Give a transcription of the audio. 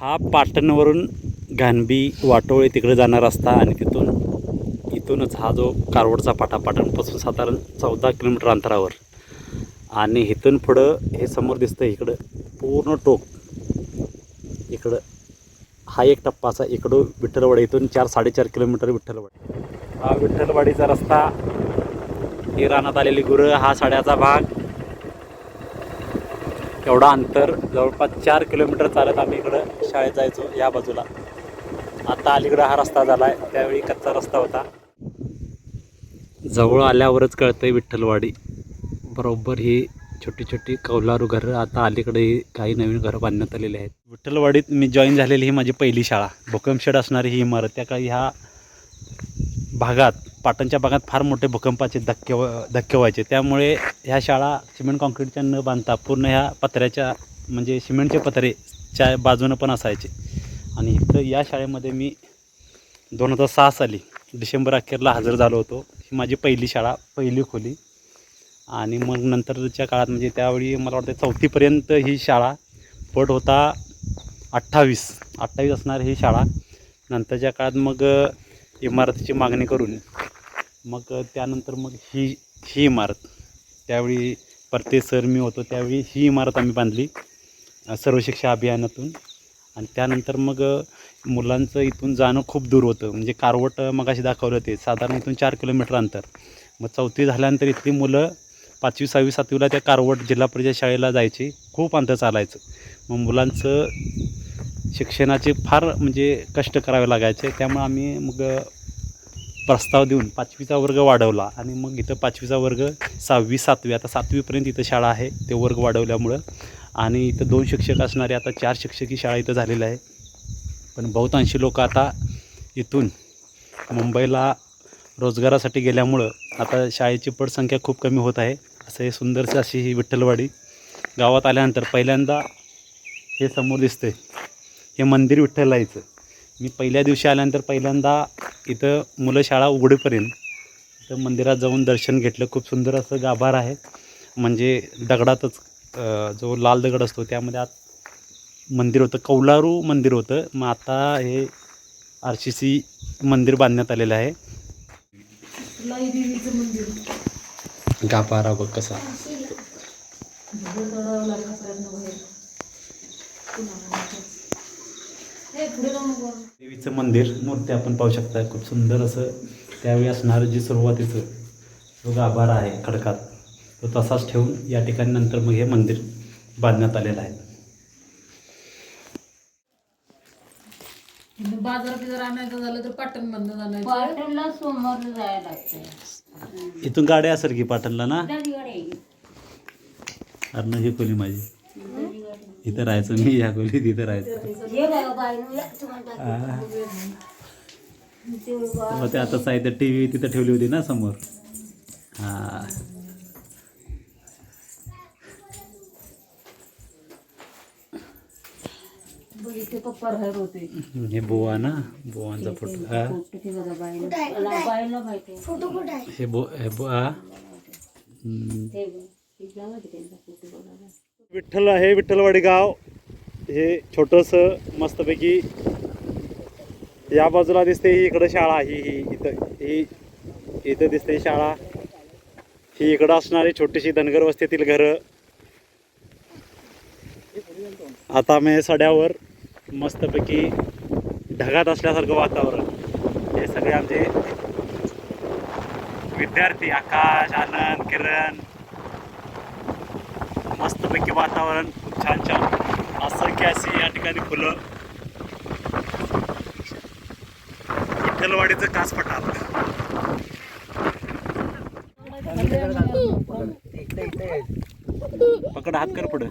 हा पाटणवरून घाणबी वाटोळे तिकडे जाणार रस्ता आणि तिथून इथूनच हा जो कारवडचा पाटा पाटणपासून साधारण चौदा किलोमीटर अंतरावर. आणि इथून पुढं हे समोर दिसतं इकडं पूर्ण टोक. इकडं हा एक टप्पा असा इकडं विठ्ठलवाडी इथून चार साडेचार किलोमीटर विठ्ठलवाडी. हा विठ्ठलवाडीचा रस्ता ही रानात आलेली गुरं हा साड्याचा भाग एवढा अंतर जवळपास चार किलोमीटर चालत आम्ही इकडं शाळेत जायचो या बाजूला. आता अलीकडं हा रस्ता झाला आहे त्यावेळी कच्चा रस्ता होता. जवळ आल्यावरच कळतंय विठ्ठलवाडी. बरोबर ही छोटी छोटी कौलारू घरं आता अलीकडे काही नवीन घरं बांधण्यात आलेली आहेत. विठ्ठलवाडीत मी जॉईन झालेली ही माझी पहिली शाळा. भूकंपशेड असणारी ही इमारत त्या काळी ह्या भागात पाटणच्या भागात फार मोठे भूकंपाचे धक्के व- धक्के व्हायचे. त्यामुळे ह्या शाळा सिमेंट कॉन्क्रीटच्या न बांधता पूर्ण ह्या पत्र्याच्या म्हणजे सिमेंटचे पत्रेच्या बाजूनं पण असायचे. आणि इथं या शाळेमध्ये मी दोन हजार सहा साली डिसेंबर अखेरला हजर झालो होतो. ही माझी पहिली शाळा पहिली खोली. आणि मग नंतरच्या काळात म्हणजे त्यावेळी मला वाटतं चौथीपर्यंत ही शाळा पट होता अठ्ठावीस. अठ्ठावीस असणार ही शाळा. नंतरच्या काळात मग इमारतीची मागणी करून मग त्यानंतर मग ही ही इमारत. त्यावेळी परते सर मी होतो त्यावेळी ही इमारत आम्ही बांधली सर्व शिक्षा अभियानातून. आणि त्यानंतर मग मुलांचं इथून जाणं खूप दूर होतं. म्हणजे कारवट अ, मगाशी दाखवलं होते. साधारण इथून चार किलोमीटर अंतर. मग चौथी झाल्यानंतर इथली मुलं पाचवी सहावी सातवीला त्या कारवट जिल्हा परिषद शाळेला जायची. खूप अंतर चालायचं. मग मुलांचं शिक्षणाचे फार म्हणजे कष्ट करावे लागायचे. त्यामुळे आम्ही मग प्रस्ताव देऊन पाचवीचा वर्ग वाढवला आणि मग इथं पाचवीचा वर्ग सहावी सातवी आता सातवीपर्यंत इथं शाळा आहे ते वर्ग वाढवल्यामुळं. आणि इथं दोन शिक्षक असणारे आता चार शिक्षकी शाळा इथं झालेल्या आहे. पण बहुतांशी लोक आता इथून मुंबईला रोजगारासाठी गेल्यामुळं आता शाळेची पटसंख्या खूप कमी होत आहे. असं हे सुंदरशी अशी ही विठ्ठलवाडी गावात आल्यानंतर पहिल्यांदा हे समोर दिसते हे मंदिर विठ्ठलाईचं. मी पहिल्या दिवशी आल्यानंतर पहिल्यांदा इथं मुलं शाळा उघडेपर्यंत इथं मंदिरात जाऊन दर्शन घेतलं. खूप सुंदर असं गाभार आहे. म्हणजे दगडातच जो लाल दगड असतो त्यामध्ये आत मंदिर होतं. कौलारू मंदिर होतं. मग आता हे आर सी सी मंदिर बांधण्यात आलेलं आहे. लाई देवीचं मंदिर गाभारा बघ कसा. देवीचं मंदिर मूर्ती आपण पाहू शकता. खूप सुंदर असं त्यावेळी असणारं जे सुरुवातीचं जो गाभारा आहे खडकात तो तसाच ठेवून या ठिकाणी नंतर मग हे मंदिर बांधण्यात आलेलं आहे. इथं बाजारात जर आणायचं झालं तर पाटण बंद आणायचं. पाटणला सोमवार जायला लागतंय. इथून गाड्या असेल की पाटणला ना? अरे ही खोली माझी. इथं राहायचं मी या खोलीत इथं राहायचं. मग ते आता साहित्य टी व्ही तिथं ठेवली होती ना समोर हां हे बोवा ना बोवांचा फोटो हा. हे बो हे बो हा हम्म. ते बघ. ते जावा की त्यांचा फोटो बघायला विठ्ठल आहे विठ्ठलवाडी गाव हे छोटंसं मस्तपैकी या बाजूला दिसते ही इकडं शाळा ही ही इथं ही इथं दिसते शाळा. ही इकडं असणारी छोटीशी धनगर वस्तीतील घरं. आता मी सड्यावर मस्तपैकी ढगात असल्यासारखं वातावरण. हे सगळे आमचे विद्यार्थी आकाश आनंद किरण. मस्तपैकी वातावरण खूप छान छान. असंख्य अशी या ठिकाणी फुलं विठ्ठलवाडीचं कास पठार. पकड हात कर पुढं.